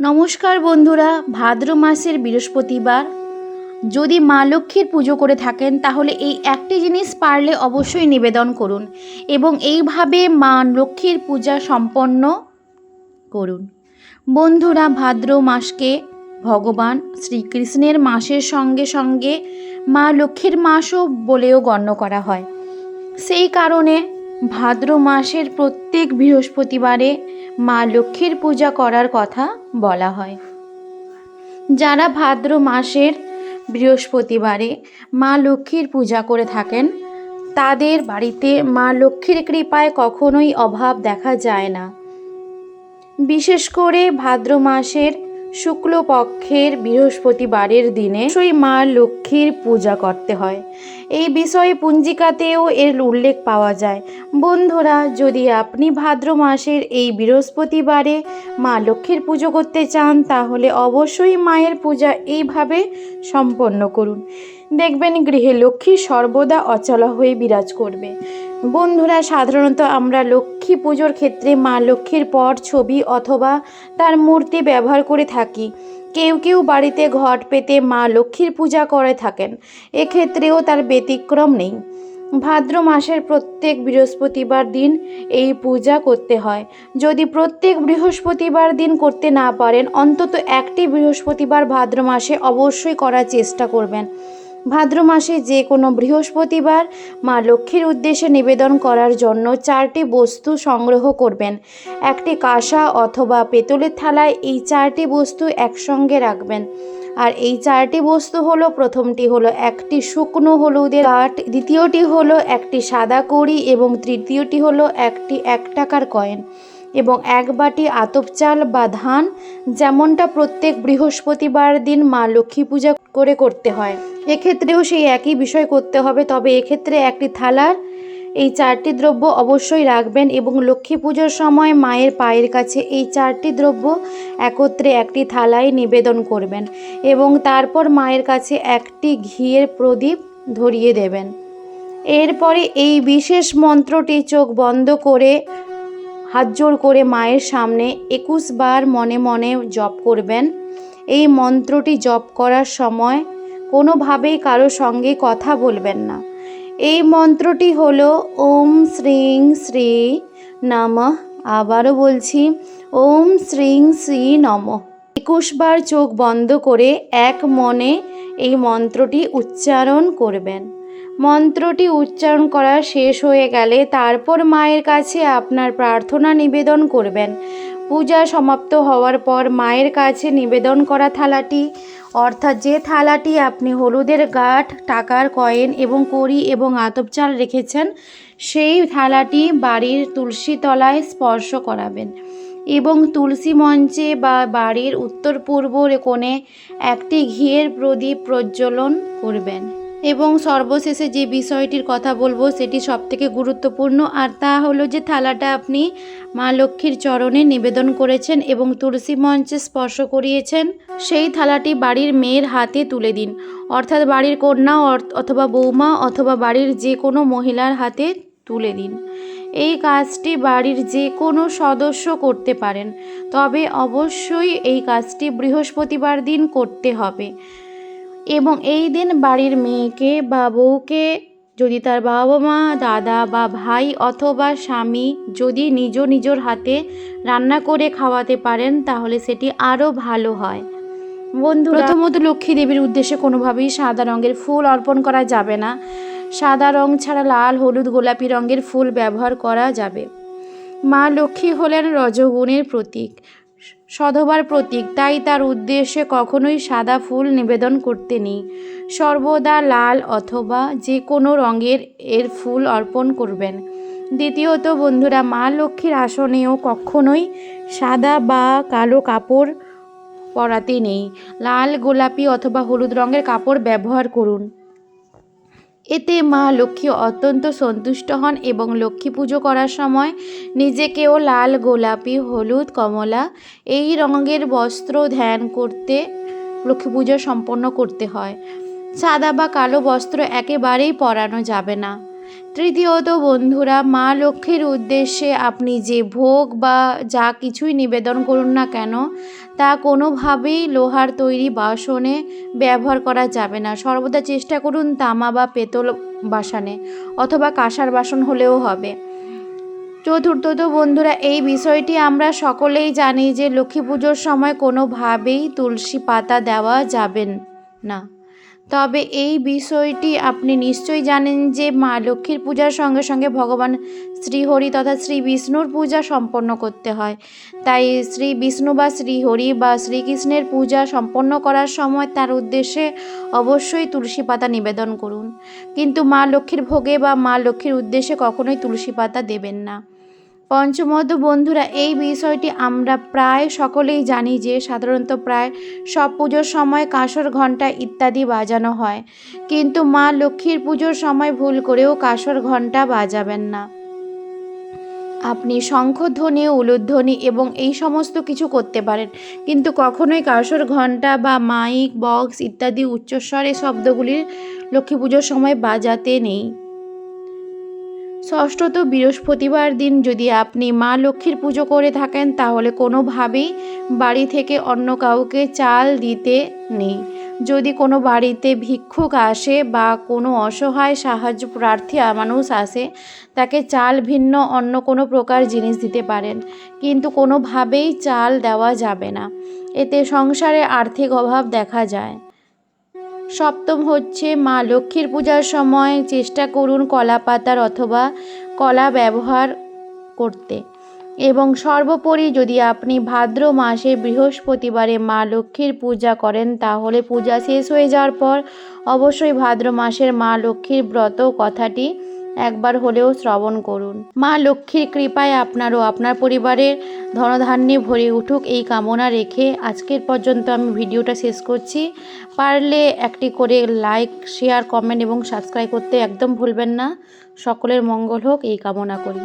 নমস্কার বন্ধুরা, ভাদ্র মাসের বৃহস্পতিবার। যদি মা লক্ষ্মীর পুজো করে থাকেন, তাহলে এই একটি জিনিস পারলে অবশ্যই নিবেদন করুন এবং এইভাবে মা লক্ষ্মীর পূজা সম্পন্ন করুন। বন্ধুরা, ভাদ্র মাসকে ভগবান শ্রীকৃষ্ণের মাসের সঙ্গে সঙ্গে মা লক্ষ্মীর মাসও বলেও গণ্য করা হয়। সেই কারণে ভাদ্র মাসের প্রত্যেক বৃহস্পতিবারে মা লক্ষ্মীর পূজা করার কথা বলা হয়। যারা ভাদ্র মাসের বৃহস্পতিবারে মা লক্ষ্মীর পূজা করে থাকেন, তাদের বাড়িতে মা লক্ষ্মীর কৃপায় কখনোই অভাব দেখা যায় না। বিশেষ করে ভাদ্র মাসের শুক্লপক্ষের বৃহস্পতিবারের দিনে সেই মা লক্ষ্মীর পূজা করতে হয়। এই বিষয়ে পুঞ্জিকাতেও এর উল্লেখ পাওয়া যায়। বন্ধুরা, যদি আপনি ভাদ্র মাসের এই বৃহস্পতিবারে মা লক্ষ্মীর পুজো করতে চান, তাহলে অবশ্যই মায়ের পূজা এইভাবে সম্পন্ন করুন। দেখবেন গৃহে লক্ষ্মী সর্বদা অচলা হয়ে বিরাজ করবে। বন্ধুরা, সাধারণত আমরা লক্ষ্মী পুজোর ক্ষেত্রে মা লক্ষ্মীর পট, ছবি অথবা তার মূর্তি ব্যবহার করে থাকি। কেউ কেউ বাড়িতে ঘট পেতে মা লক্ষ্মীর পূজা করে থাকেন। এক্ষেত্রেও তার ব্যতিক্রম নেই। ভাদ্র মাসের প্রত্যেক বৃহস্পতিবার দিন এই পূজা করতে হয়। যদি প্রত্যেক বৃহস্পতিবার দিন করতে না পারেন, অন্তত একটি বৃহস্পতিবার ভাদ্র মাসে অবশ্যই করার চেষ্টা করবেন। ভাদ্র মাসে যে কোনো বৃহস্পতিবার মা লক্ষ্মীর উদ্দেশ্যে নিবেদন করার জন্য চারটি বস্তু সংগ্রহ করবেন। একটি কাঁসা অথবা পেতলের থালায় এই চারটি বস্তু একসঙ্গে রাখবেন। আর এই চারটি বস্তু হলো, প্রথমটি হলো একটি শুকনো হলুদের কাঠ, দ্বিতীয়টি হলো একটি সাদা কড়ি এবং তৃতীয়টি হলো একটি এক টাকার কয়েন। এবং এক বাটি আতপ চাল বা ধান, যেমনটা প্রত্যেক বৃহস্পতিবার দিন মা লক্ষ্মী পূজা করে করতে হয়। এক্ষেত্রেও সেই একই বিষয় করতে হবে, তবে এক্ষেত্রে একটি থালার এই চারটি দ্রব্য অবশ্যই রাখবেন এবং লক্ষ্মী পুজোর সময় মায়ের পায়ের কাছে এই চারটি দ্রব্য একত্রে একটি থালায় নিবেদন করবেন এবং তারপর মায়ের কাছে একটি ঘিয়ের প্রদীপ ধরিয়ে দেবেন। এরপরে এই বিশেষ মন্ত্রটি চোখ বন্ধ করে হাত জোড় করে মায়ের সামনে একুশ বার মনে মনে জপ করবেন। এই মন্ত্রটি জপ করার সময় কোনোভাবেই কারও সঙ্গে কথা বলবেন না। এই মন্ত্রটি হলো, ওম শ্রীং শ্রী নমঃ। আবারও বলছি, ওম শ্রীং শ্রী নমঃ। একুশ বার চোখ বন্ধ করে এক মনে এই মন্ত্রটি উচ্চারণ করবেন। মন্ত্রটি উচ্চারণ করা শেষ হয়ে গেলে তারপর মায়ের কাছে আপনার প্রার্থনা নিবেদন করবেন। পূজা সমাপ্ত হওয়ার পর মায়ের কাছে নিবেদন করা থালাটি, অর্থাৎ যে থালাটি আপনি হলুদের গাঠ টাকার কয়েন এবং কড়ি এবং আতপ চাল রেখেছেন, সেই থালাটি বাড়ির তুলসী তলায় স্পর্শ করাবেন এবং তুলসী মঞ্চে বা বাড়ির উত্তর পূর্ব কোণে একটি ঘিয়ের প্রদীপ প্রজ্বলন করবেন। এবং সর্বশেষে যে বিষয়টির কথা বলব, সেটি সবথেকে গুরুত্বপূর্ণ। আর তা হলো যে থালাটা আপনি মা লক্ষ্মীর চরণে নিবেদন করেছেন এবং তুলসী মঞ্চে স্পর্শ করিয়েছেন, সেই থালাটি বাড়ির মেয়ের হাতে তুলে দিন। অর্থাৎ বাড়ির কন্যা অথবা বৌমা অথবা বাড়ির যে কোনো মহিলার হাতে তুলে দিন। এই কাজটি বাড়ির যে কোনো সদস্য করতে পারেন। তবে অবশ্যই এই কাজটি বৃহস্পতিবার দিন করতে হবে। এবং এই দিন বাড়ির মেয়েকে বা বউকে, যদি তার বাবা মা দাদা বা ভাই অথবা স্বামী যদি নিজ নিজের হাতে রান্না করে খাওয়াতে পারেন, তাহলে সেটি আরও ভালো হয়। বন্ধু প্রথমত লক্ষ্মী দেবীর উদ্দেশ্যে কোনোভাবেই সাদা রঙের ফুল অর্পণ করা যাবে না। সাদা রং ছাড়া লাল, হলুদ, গোলাপি রঙের ফুল ব্যবহার করা যাবে। মা লক্ষ্মী হলেন রজগুণের প্রতীক। সধবার প্রতীক, তাই তার উদ্দেশ্যে কখনোই সাদা ফুল নিবেদন করতে নেই। সর্বদা লাল অথবা যে কোনো রঙের এর ফুল অর্পণ করবেন। দ্বিতীয়ত, বন্ধুরা, মা লক্ষ্মীর আসনেও কখনোই সাদা বা কালো কাপড় পরাতে নেই। লাল, গোলাপি অথবা হলুদ রঙের কাপড় ব্যবহার করুন। এতে মা লক্ষ্মী অত্যন্ত সন্তুষ্ট হন এবং লক্ষ্মী পুজো করার সময় নিজেকেও লাল, গোলাপি, হলুদ, কমলা এই রঙের বস্ত্র ধ্যান করতে, লক্ষ্মী পুজো সম্পন্ন করতে হয়। সাদা বা কালো বস্ত্র একেবারেই পরানো যাবে না। তৃতীয়ত, বন্ধুরা, মা লক্ষ্মীর উদ্দেশ্যে আপনি যে ভোগ বা যা কিছুই নিবেদন করুন না কেন, তা কোনোভাবেই লোহার তৈরি বাসনে ব্যবহার করা যাবে না। সর্বদা চেষ্টা করুন তামা বা পেতল বাসনে অথবা কাঁসার বাসন হলেও হবে। চতুর্থত, বন্ধুরা, এই বিষয়টি আমরা সকলেই জানি যে লক্ষ্মী পুজোর সময় কোনোভাবেই তুলসী পাতা দেওয়া যাবেন না। তবে এই বিষয়টি আপনি নিশ্চয়ই জানেন যে মা লক্ষ্মীর পূজার সঙ্গে সঙ্গে ভগবান শ্রীহরি তথা শ্রী বিষ্ণুর পূজা সম্পন্ন করতে হয়। তাই শ্রী বিষ্ণু বা শ্রীহরি বা শ্রীকৃষ্ণের পূজা সম্পন্ন করার সময় তার উদ্দেশ্যে অবশ্যই তুলসী পাতা নিবেদন করুন। কিন্তু মা লক্ষ্মীর ভোগে বা মা লক্ষ্মীর উদ্দেশ্যে কখনোই তুলসী পাতা দেবেন না। পঞ্চমত বন্ধুরা, এই বিষয়টি আমরা প্রায় সকলেই জানি যে সাধারণত প্রায় সব পুজোর সময় কাঁসর ঘণ্টা ইত্যাদি বাজানো হয়। কিন্তু মা লক্ষ্মীর পুজোর সময় ভুল করেও কাঁসর ঘণ্টা বাজাবেন না। আপনি শঙ্খধ্বনি, উলুধ্বনি এবং এই সমস্ত কিছু করতে পারেন। কিন্তু কখনোই কাঁসর ঘণ্টা বা মাইক, বক্স ইত্যাদি উচ্চস্বরে শব্দগুলি লক্ষ্মী পুজোর সময় বাজাতে নেই। ষষ্ঠত বৃহস্পতিবার দিন যদি আপনি মা লক্ষ্মীর পুজো করে থাকেন, তাহলে কোনোভাবেই বাড়ি থেকে অন্য কাউকে চাল দিতে নেই। যদি কোনো বাড়িতে ভিক্ষুক আসে বা কোনো অসহায় সাহায্য প্রার্থী মানুষ আসে, তাকে চাল ভিন্ন অন্য কোনো প্রকার জিনিস দিতে পারেন, কিন্তু কোনোভাবেই চাল দেওয়া যাবে না। এতে সংসারে আর্থিক অভাব দেখা যায়। সপ্তম হচ্ছে মা লক্ষ্মীর পূজার সময় চেষ্টা করুন কলা পাতার অথবা কলা ব্যবহার করতে। এবং সর্বোপরি যদি আপনি ভাদ্র মাসে বৃহস্পতিবারে মা লক্ষ্মীর পূজা করেন, তাহলে পূজা শেষ হয়ে যাওয়ার পর অবশ্যই ভাদ্র মাসের মা লক্ষ্মীর ব্রত কথাটি একবার হলেও শ্রবণ করুন। মা লক্ষ্মীর কৃপায় আপনার ও আপনার পরিবারের ধনধান্যে ভরে উঠুক এই কামনা রেখে আজকের পর্যন্ত আমি ভিডিওটা শেষ করছি। পারলে একটি করে লাইক, শেয়ার, কমেন্ট এবং সাবস্ক্রাইব করতে একদম ভুলবেন না। সকলের মঙ্গল হোক, এই কামনা করি।